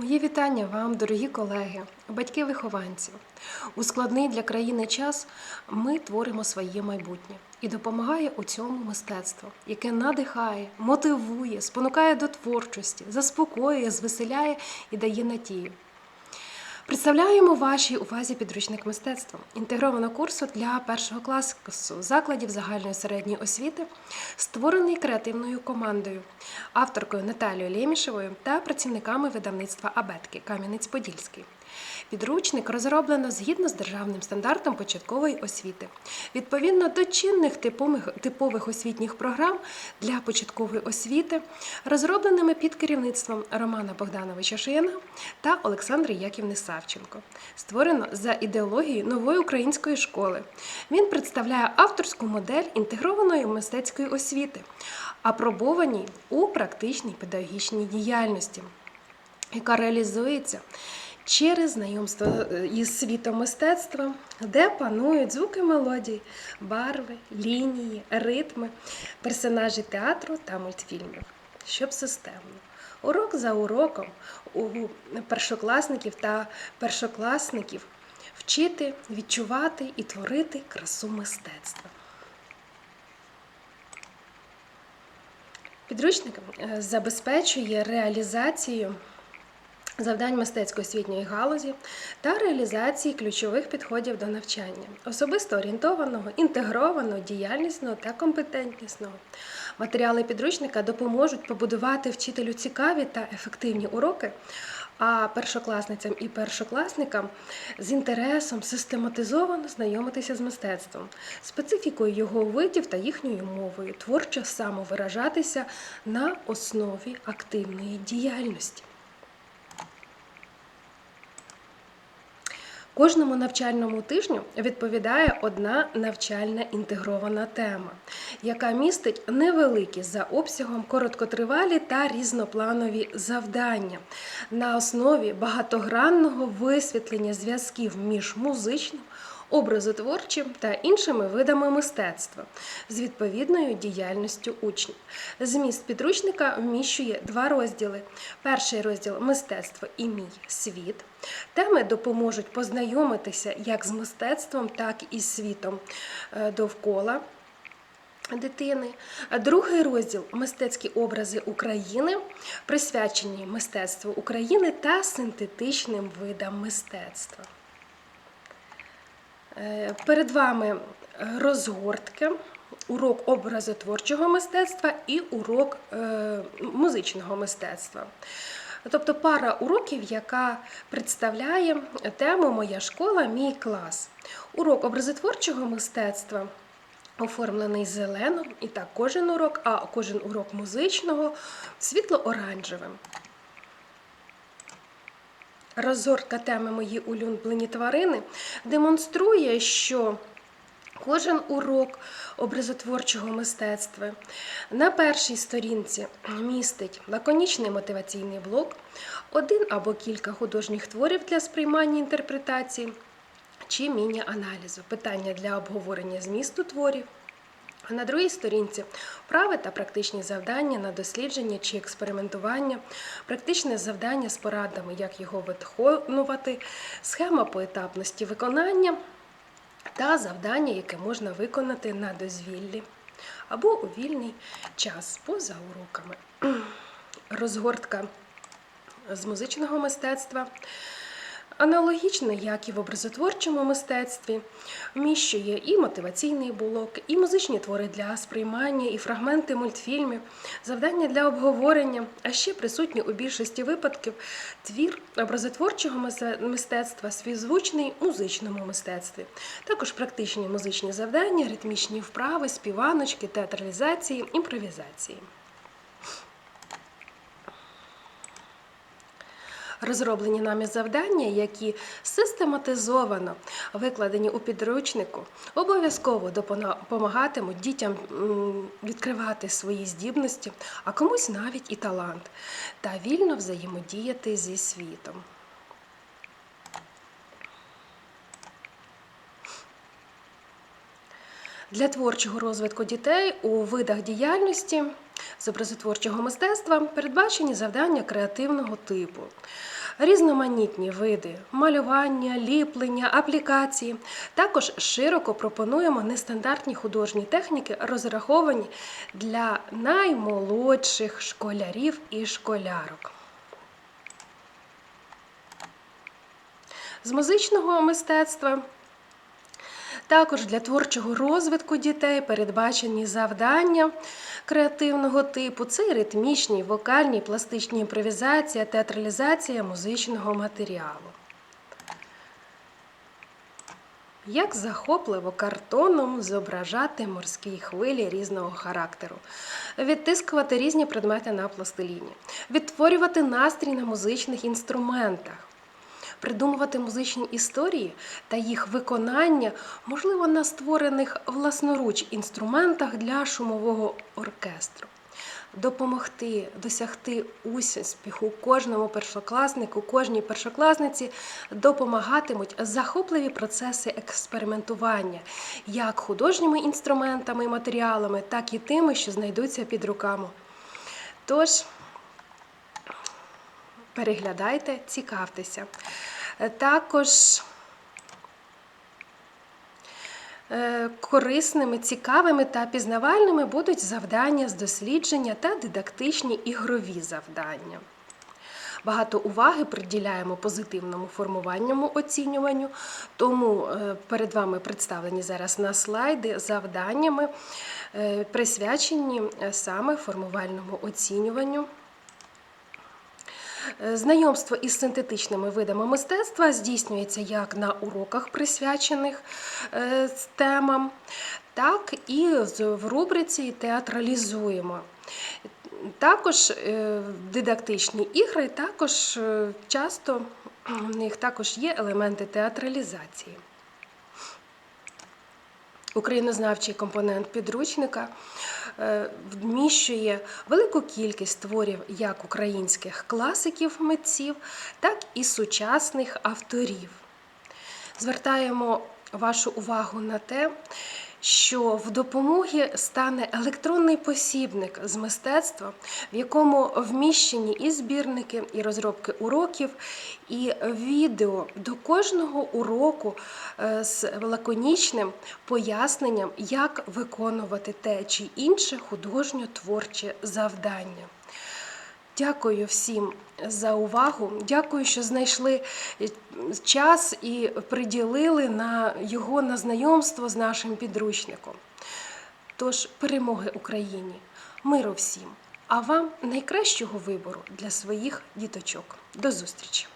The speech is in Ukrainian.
Моє вітання вам, дорогі колеги, батьки-вихованці. У складний для країни час ми творимо своє майбутнє і допомагає у цьому мистецтво, яке надихає, мотивує, спонукає до творчості, заспокоює, звеселяє і дає надію. Представляємо вашій увазі підручник мистецтва. Інтегрованого курсу для першого класу закладів загальної середньої освіти, створений креативною командою, авторкою Наталією Лємішевою та працівниками видавництва Абетки Кам'янець-Подільський. Підручник розроблено згідно з державним стандартом початкової освіти, відповідно до чинних типових, освітніх програм для початкової освіти, розробленими під керівництвом Романа Богдановича Шияна та Олександри Яківни Савченко. Створено за ідеологією нової української школи. Він представляє авторську модель інтегрованої мистецької освіти, апробованій у практичній педагогічній діяльності, яка реалізується через знайомство е, із світом мистецтва, де панують звуки мелодій, барви, лінії, ритми, персонажі театру та мультфільмів, щоб системно. Урок за уроком у першокласників та першокласників вчити, відчувати і творити красу мистецтва. Підручник е, забезпечує реалізацію завдань мистецько-освітньої галузі та реалізації ключових підходів до навчання, особисто орієнтованого, інтегрованого, діяльнісного та компетентнісного. Матеріали підручника допоможуть побудувати вчителю цікаві та ефективні уроки. А першокласницям і першокласникам з інтересом систематизовано знайомитися з мистецтвом, специфікою його видів та їхньою мовою, творчо самовиражатися на основі активної діяльності. Кожному навчальному тижню відповідає одна навчальна інтегрована тема, яка містить невеликі за обсягом короткотривалі та різнопланові завдання на основі багатогранного висвітлення зв'язків між музичним, образотворчим та іншими видами мистецтва з відповідною діяльністю учнів. Зміст підручника вміщує два розділи. Перший розділ мистецтво і мій світ. Теми допоможуть познайомитися як з мистецтвом, так і з світом е, довкола. Дитини, другий розділ мистецькі образи України, присвячені мистецтву України та синтетичним видам мистецтва. Е, Перед вами розгортки, урок образотворчого мистецтва і урок е, музичного мистецтва. Тобто пара уроків, яка представляє тему Моя школа, мій клас. Урок образотворчого мистецтва оформлений зелено, і так кожен урок, а кожен урок музичного світло-оранжевим. Розгортка теми Мої улюблені тварини демонструє, що Кожен урок образотворчого мистецтва на першій сторінці містить лаконічний мотиваційний блок, один або кілька художніх творів для сприймання інтерпретації чи міні-аналізу, питання для обговорення змісту творів. А на другій сторінці вправи та практичні завдання на дослідження чи експериментування, практичне завдання з порадами, як його виконувати, схема поетапності виконання та завдання, яке можна виконати на дозвіллі або у вільний час поза уроками. Розгортка з музичного мистецтва. Аналогічно, як і в образотворчому мистецтві, вміщує і мотиваційний блок, і музичні твори для сприймання, і фрагменти мультфільмів, завдання для обговорення, а ще присутні у більшості випадків твір образотворчого мистецтва, співзвучний музичному мистецтві, також практичні музичні завдання, ритмічні вправи, співаночки, театралізації, імпровізації. Розроблені нами завдання, які систематизовано викладені у підручнику, обов'язково допомагатимуть дітям відкривати свої здібності, а комусь навіть і талант, та вільно взаємодіяти зі світом. Для творчого розвитку дітей у видах діяльності з образотворчого мистецтва передбачені завдання креативного типу. різноманітні види малювання, ліплення, аплікації. Також широко пропонуємо нестандартні художні техніки, розраховані для наймолодших школярів і школярок. З музичного мистецтва також для творчого розвитку дітей передбачені завдання креативного типу. Це ритмічні, вокальні, пластичні імпровізація, театралізація музичного матеріалу. Як захопливо картоном зображати морські хвилі різного характеру, відтискувати різні предмети на пластиліні, відтворювати настрій на музичних інструментах, придумувати музичні історії та їх виконання, можливо, на створених власноруч інструментах для шумового оркестру. Допомогти досягти успіху кожному першокласнику, кожній першокласниці допомагатимуть захопливі процеси експериментування як художніми інструментами і матеріалами, так і тими, що знайдуться під руками. Тож, переглядайте, цікавтеся. Також е, корисними, цікавими та пізнавальними будуть завдання з дослідження та дидактичні ігрові завдання. Багато уваги приділяємо позитивному формувальному оцінюванню, тому е, перед вами представлені зараз на слайди завданнями, е, присвячені е, саме формувальному оцінюванню. Е, Знайомство із синтетичними видами мистецтва здійснюється як на уроках, присвячених е, темам, так і в рубриці театралізуємо. Також е, дидактичні ігри, також часто в них також є елементи театралізації. Українознавчий компонент підручника е, вміщує велику кількість творів як українських класиків митців, так і сучасних авторів. Звертаємо вашу увагу на те, що в допомогі стане електронний посібник з мистецтва, в якому вміщені і збірники, і розробки уроків, і відео до кожного уроку е, з лаконічним поясненням, як виконувати те чи інше художньо-творче завдання. Дякую всім за увагу. Дякую, що знайшли е, час і приділили на його на знайомство з нашим підручником. Тож перемоги Україні, миру всім, а вам найкращого вибору для своїх діточок. До зустрічі!